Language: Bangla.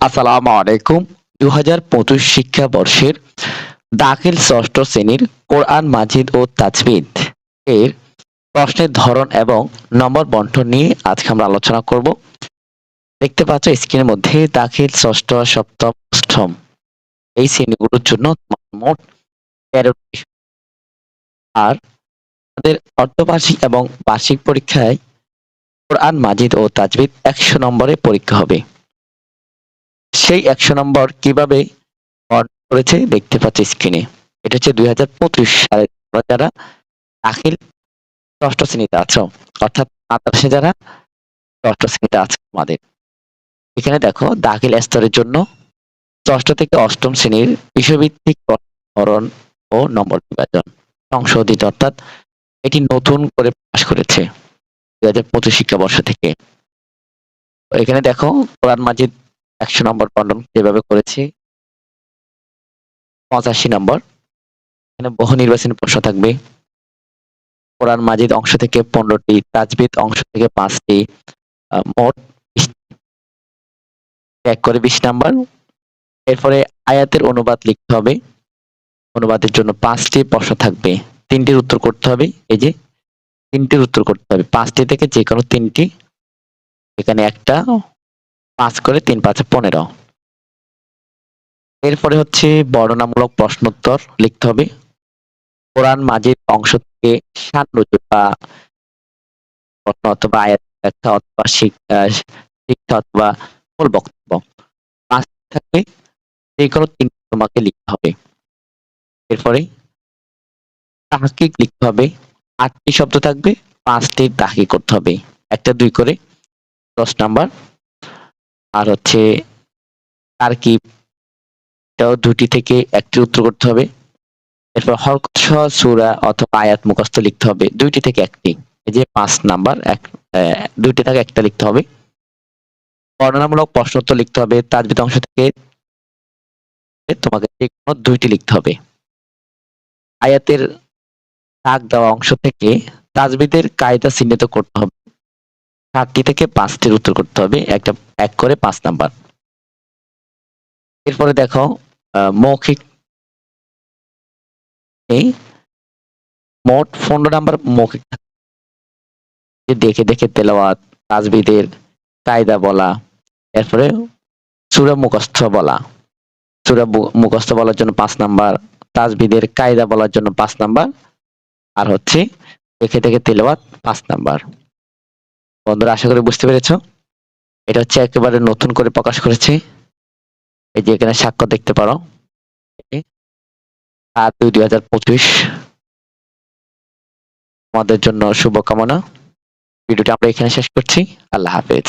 আসসালামু আলাইকুম। দু হাজার পঁচিশ শিক্ষাবর্ষের দাখিল ষষ্ঠ শ্রেণির কোরআন মাজিদ ও তাজবিদ এর প্রশ্নের ধরন এবং নম্বর বন্টন নিয়ে আজকে আমরা আলোচনা করব। দেখতে পাচ্ছ স্ক্রিনের মধ্যে দাখিল ষষ্ঠ সপ্তম অষ্টম। এই শ্রেণীগুলোর জন্য মোট তেরোটি। আর আমাদের অর্ধবার্ষিক এবং বার্ষিক পরীক্ষায় কোরআন মাজিদ ও তাজবিদ একশো নম্বরে পরীক্ষা হবে। সেই একশো নম্বর কীভাবে করেছে দেখতে পাচ্ছ স্ক্রিনে এটা হচ্ছে দুই হাজার পঁচিশ সালে যারা দাখিল ষষ্ঠ শ্রেণীতে আছো, অর্থাৎ মাদ্রাসে যারা ষষ্ঠ শ্রেণীতে আছে আমাদের এখানে দেখো, দাখিল স্তরের জন্য ষষ্ঠ থেকে অষ্টম শ্রেণির বিষয়ভিত্তিক ধরন ও নম্বর বিভাজন সংশোধিত, অর্থাৎ এটি নতুন করে প্রকাশ করেছে দুই হাজার পঁচিশ শিক্ষাবর্ষ থেকে। এখানে দেখো, কোরআন মাজিদ একশো নম্বর বন্টন যেভাবে করেছি, পঁচাশি নম্বর। এখানে বহু নির্বাচনী প্রশ্ন থাকবে। কোরআন মাজিদ অংশ থেকে পনেরোটি, তাজবিদ অংশ থেকে পাঁচটি মোট 20 এক করে বিশ নাম্বার। এরপরে আয়াতের অনুবাদ লিখতে হবে। অনুবাদের জন্য পাঁচটি প্রশ্ন থাকবে। তিনটির উত্তর করতে হবে। এই যে, তিনটির উত্তর করতে হবে। পাঁচটি থেকে যে কোনো তিনটি। এখানে একটা পাঁচ করে তিন পাঁচে পনেরো। এরপরে হচ্ছে বর্ণনামূলক প্রশ্নোত্তর লিখতে হবে। কোরআন মাজিদ অংশ থেকে বা প্রশ্ন অথবা আয়াত, ব্যাখ্যা অথবা শিক্ষা অথবা মূল বক্তব্য। পাঁচ থাকবে যে কোনো তোমাকে লিখতে হবে। এরপরে লিখতে হবে। আটটি শব্দ থাকবে, পাঁচটি তাহকিক করতে হবে। একটা দুই করে। দশ নাম্বার। আর হচ্ছে তারকিব, এটাও দুটি থেকে একটি উত্তর করতে হবে। এরপর হরকত সহ সূরা অথবা আয়াত মুখস্থ লিখতে হবে। দুইটি থেকে একটি। এই যে পাঁচ নাম্বার, এক দুইটি থেকে একটা লিখতে হবে। বর্ণনামূলক প্রশ্নোত্তর লিখতে হবে। তাজবিদ অংশ থেকে তোমাকে দুইটি লিখতে হবে। আয়াতের দাগ দেওয়া অংশ থেকে তাজবিদের কায়দা চিহ্নিত করতে হবে। সাতটি থেকে পাঁচটির উত্তর করতে হবে। একটা এক করে পাঁচ নাম্বার। এরপরে দেখো মৌখিক এই মোট পনেরো নাম্বার মৌখিক দেখে দেখে তেলাওয়াত, তাজবিদের কায়দা বলা, এরপরে সুরা মুখস্থ বলা। সুরা মুখস্থ বলার জন্য পাঁচ নাম্বার, তাজবিদের কায়দা বলার জন্য পাঁচ নাম্বার, আর হচ্ছে দেখে দেখে তেলাওয়াত পাঁচ নাম্বার। বন্ধুরা, আশা করি বুঝতে পেরেছ। এটা হচ্ছে একেবারে নতুন করে প্রকাশ করেছি। এই যে এখানে স্বাক্ষর দেখতে পারো। সাত দুই দুই হাজার পঁচিশ। আমাদের জন্য শুভকামনা। ভিডিওটা আমরা এখানে শেষ করছি। আল্লাহ হাফেজ।